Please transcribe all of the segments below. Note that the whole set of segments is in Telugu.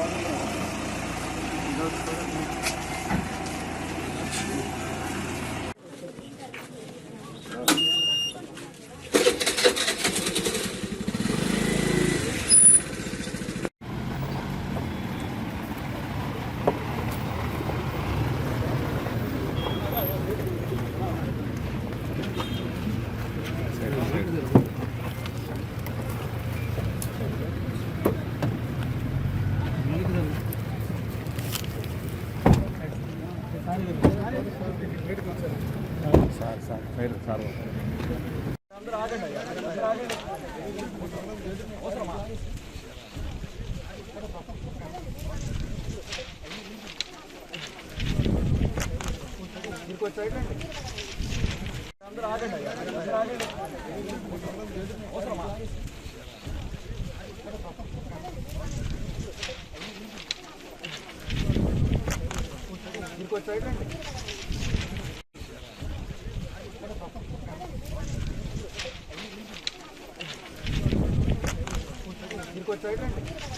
Thank you. Şey. నలభై అందరూ ఆగండి అందరూ ఆగండి. చూడండి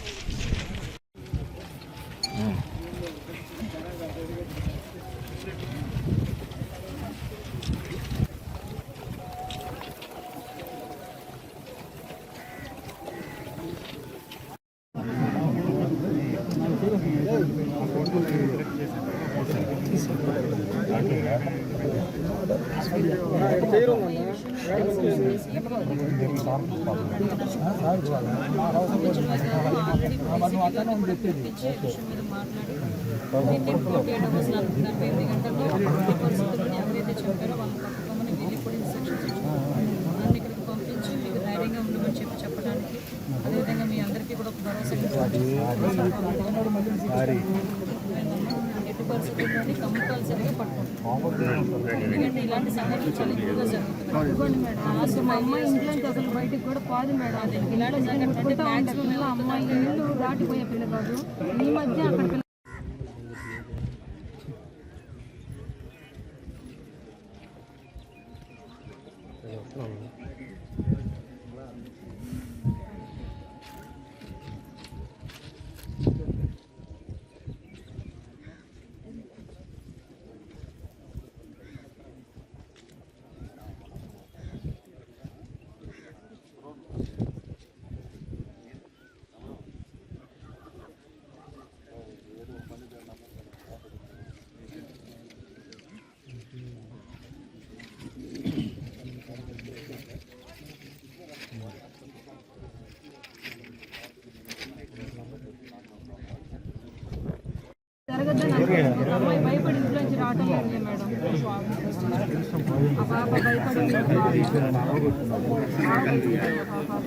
చెప్పారో వాళ్ళని పట్టుకోమని వీళ్ళు కూడా ఇన్స్ట్రక్షన్స్ ఇచ్చుకున్నాను నన్ను ఇక్కడికి పంపించి మీకు ధైర్యంగా ఉండమని చెప్పి చెప్పడానికి అదేవిధంగా మీ అందరికీ కూడా ఒక భరోసా ఎట్టి పరిస్థితుల్లోని కంపల్సరీగా పట్టుకుంటాం. ఎందుకంటే ఇలాంటి సంఘటనలు చాలా ఎక్కువగా జరుగుతున్నాయి. అసలు మా అమ్మాయి ఇంట్లోంచి అసలు బయటికి కూడా పోదు మేడం ఇలాంటి సంఘటన అంటే అమ్మాయి ఇల్లు దాటిపోయే పిల్ల కాదు? ఈ మధ్య అక్కడ పిల్ల భయపడి ఇంట్లోంచి రావటం లేదు మేడం ఆ పాప భయపడి ఇంట్లోకి రాదు. ఆ పాప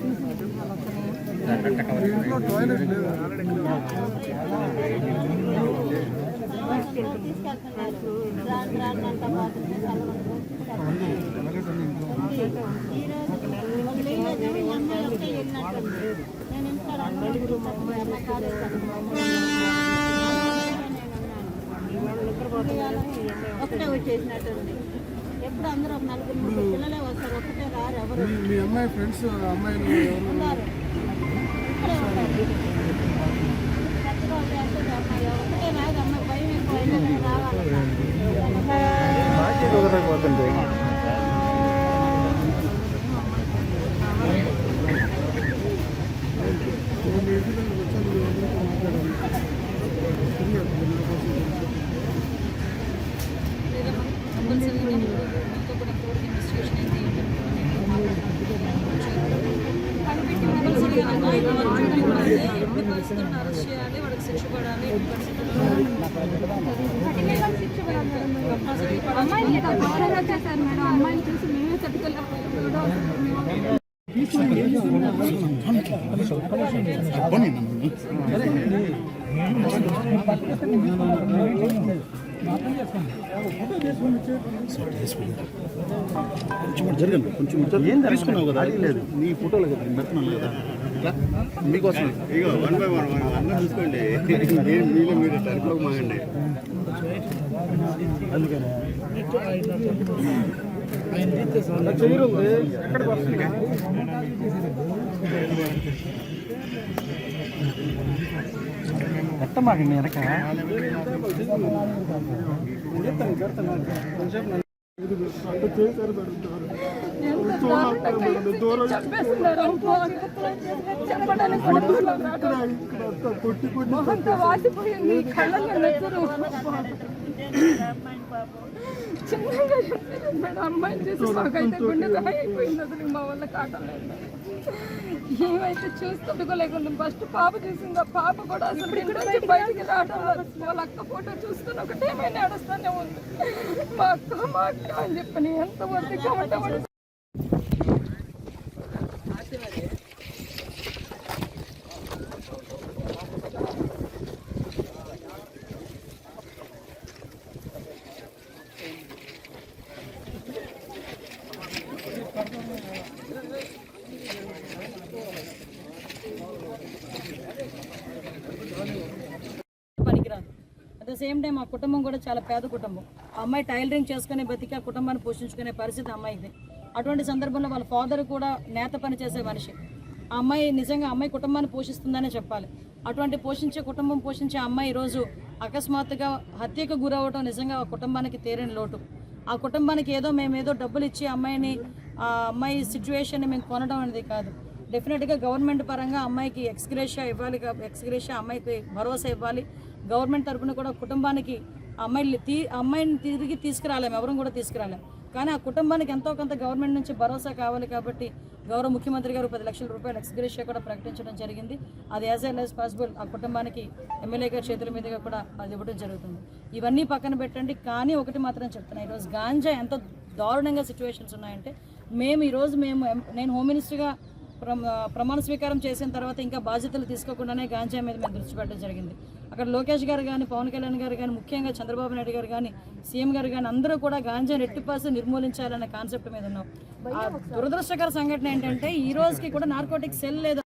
తీసి అలా ఒకటే వచ్చేసినట్టుంది ఎప్పుడు అందరూ ఒక నలుగురు ముగ్గురు పిల్లలే వస్తారు ఒకటే రారు ఎవరు మీ అమ్మాయి ఫ్రెండ్స్ అమ్మాయిలు ఉన్నారు ఇక్కడే ఉంటారు అమ్మాయి ఒకటే రాదు అమ్మాయి భయం ఎక్కువ రావాలి లేదా కంపల్సరీగా నేను మీతో కూడా కోర్టు ఇన్వెస్టిగేషన్ అయితే కనిపెట్టి కంపల్సరీగా అమ్మాయి ఎప్పుడు పరిస్థితులను అరెస్ట్ చేయాలి వాడికి శిక్ష పడాలి ఎట్టి పరిస్థితుల్లో అమ్మాయిని ఇంత ఘోరంగా చేశారు మేడం అమ్మాయిని చూసి మేమే తట్టుకోలేకపోయాం మేడం. జరగండి కొంచెం ఏం తీసుకున్నావు కదా లేదు నీ ఫోటోలు కదా పెడుతున్నాను కదా మీకోసం ఇగో వన్ బై వన్ అన్న చూసుకోండి మీలో మీరు మాగండి వస్తుంది మేము ఎత్తమాకండి వెనక చంపేస్తున్నారు అనుకో. చెప్పడానికి కూడా నోట్లో రావట్లేదు. మొహంతో వాసిపోయింది కళ్ళల్లో నెత్తురు చిన్నగా మేడం అమ్మాయిని చేసి మాకైతే గుండె అయిపోయింది అసలు మా వల్ల కాటలేదు ఏమైతే చూస్తుండలేకుండా ఫస్ట్ పాప చూసింది. ఆ పాప కూడా అసలు ఇంటి నుంచి బయటికి రావడం లేదు. వాళ్ళ అక్క ఫోటో చూసుకుని ఒకటే మేము ఏడుస్తూనే ఉంది. మా అక్క మా అక్క అని చెప్పని ఎంత వద్దగా ఉంటామని సేమ్ టైం ఆ కుటుంబం కూడా చాలా పేద కుటుంబం. ఆ అమ్మాయి టైలరింగ్ చేసుకునే బతికి ఆ కుటుంబాన్ని పోషించుకునే పరిస్థితి అమ్మాయిది అటువంటి సందర్భంలో వాళ్ళ ఫాదర్ కూడా నేత పని చేసే మనిషి. ఆ అమ్మాయి నిజంగా అమ్మాయి కుటుంబాన్ని పోషిస్తుందనే చెప్పాలి. అటువంటి పోషించే కుటుంబం పోషించే అమ్మాయి ఈరోజు అకస్మాత్తుగా హత్యకు గురవడం నిజంగా ఆ కుటుంబానికి తేరని లోటు. ఆ కుటుంబానికి ఏదో మేము ఏదో డబ్బులు ఇచ్చి అమ్మాయిని ఆ అమ్మాయి సిచ్యువేషన్ని మేము కొనడం అనేది కాదు. డెఫినెట్గా గవర్నమెంట్ పరంగా అమ్మాయికి ఎక్స్గ్రేషియా ఇవ్వాలి ఎక్స్గ్రేషియా అమ్మాయికి భరోసా ఇవ్వాలి. గవర్నమెంట్ తరపున కూడా కుటుంబానికి అమ్మాయిని తీ అమ్మాయిని తిరిగి తీసుకురాలేము ఎవరూ కూడా తీసుకురాలేము కానీ ఆ కుటుంబానికి ఎంతో కొంత గవర్నమెంట్ నుంచి భరోసా కావాలి కాబట్టి గౌరవ ముఖ్యమంత్రి గారు పది లక్షల రూపాయలు ఎక్స్గ్రేషియా కూడా ప్రకటించడం జరిగింది. అది యాజ్ ఎల్ యాజ్ పాసిబుల్ ఆ కుటుంబానికి ఎమ్మెల్యే గారి చేతుల మీదుగా కూడా అది ఇవ్వడం జరుగుతుంది. ఇవన్నీ పక్కన పెట్టండి కానీ ఒకటి మాత్రం చెప్తున్నా. ఈరోజు గాంజా ఎంత దారుణంగా సిచ్యువేషన్స్ ఉన్నాయంటే మేము ఈరోజు మేము నేను హోమ్ మినిస్టర్గా ప్రమాణ స్వీకారం చేసిన తర్వాత ఇంకా బాధ్యతలు తీసుకోకుండానే గాంజా మీద మేము దృష్టి పెట్టడం జరిగింది. అక్కడ లోకేష్ గారు కానీ పవన్ కళ్యాణ్ గారు కానీ ముఖ్యంగా చంద్రబాబు నాయుడు గారు కానీ సీఎం గారు కానీ అందరూ కూడా గాంజా రెట్టిపాసి నిర్మూలించాలనే కాన్సెప్ట్ మీద ఉన్నాం. దురదృష్టకర సంఘటన ఏంటంటే ఈ రోజుకి కూడా నార్కోటిక్ సెల్ లేదా